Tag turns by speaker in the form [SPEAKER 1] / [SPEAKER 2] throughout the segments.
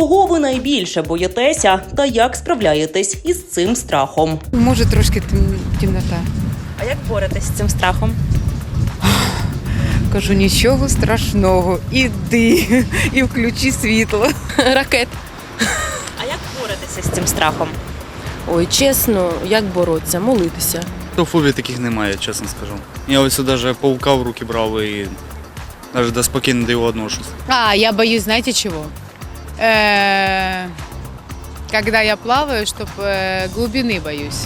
[SPEAKER 1] Чого ви найбільше боїтеся та як справляєтесь із цим страхом?
[SPEAKER 2] Може, трошки тем- темнота.
[SPEAKER 1] А як боретесь з цим страхом?
[SPEAKER 2] Кажу, нічого страшного. Іди і включи світло.
[SPEAKER 3] Ракет.
[SPEAKER 1] А як боретеся з цим страхом?
[SPEAKER 3] Ой, чесно, як боротися? Молитися.
[SPEAKER 4] То фобій таких немає, чесно скажу. Я ось навіть паука в руки брав і навіть до спокійно до його отношусь.
[SPEAKER 2] А, я боюсь, знаете чего? Э, Когда я плаваю, чтобы глубины боюсь.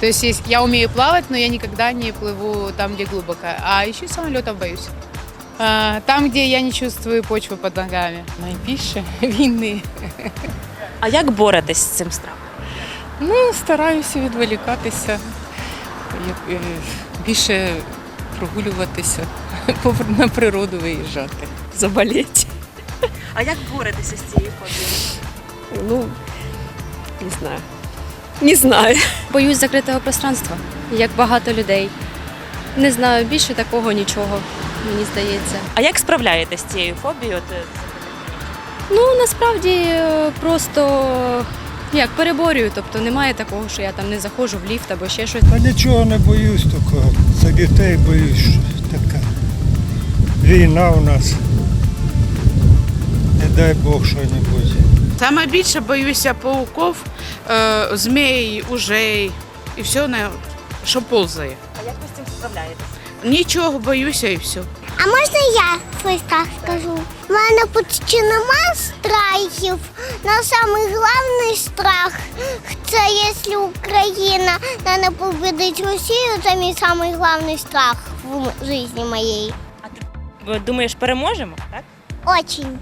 [SPEAKER 2] То есть есть- я умею плавать, но я никогда не плыву там, где глубоко. А еще самолетов боюсь. А, Там, где я не чувствую почву под ногами. Найбільше війни.
[SPEAKER 1] А як боретесь з цим страхом?
[SPEAKER 2] Ну, стараюся відволікатися, як- е, більше прогулюватися, повр- на природу виїжджати.
[SPEAKER 3] Заболеть.
[SPEAKER 1] А як боретеся з цією фобією?
[SPEAKER 3] Ну, не знаю. Не знаю.
[SPEAKER 5] Боюсь закритого пространства, як багато людей. Не знаю, більше такого нічого, мені здається.
[SPEAKER 1] А як справляєтесь з цією фобією? Е,
[SPEAKER 5] Ну, насправді е, просто як переборюю, тобто немає такого, що я там не заходжу в ліфт або ще щось.
[SPEAKER 6] Та нічого не боюсь, тільки за дітей боюсь, така війна у нас. Дай Бог що-небудь.
[SPEAKER 7] Саме більше боюся пауків, е, змей, ужей і все, що ползає.
[SPEAKER 1] А як ви з цим справляєтесь?
[SPEAKER 7] Нічого боюся і все.
[SPEAKER 8] А можна я свій страх скажу? У мене почти нема страхів. На самий головний страх це якщо Україна не победить Росію, це мій самий головний страх в житті моєї.
[SPEAKER 1] Ви думаєш, переможемо? Так?
[SPEAKER 8] Очень.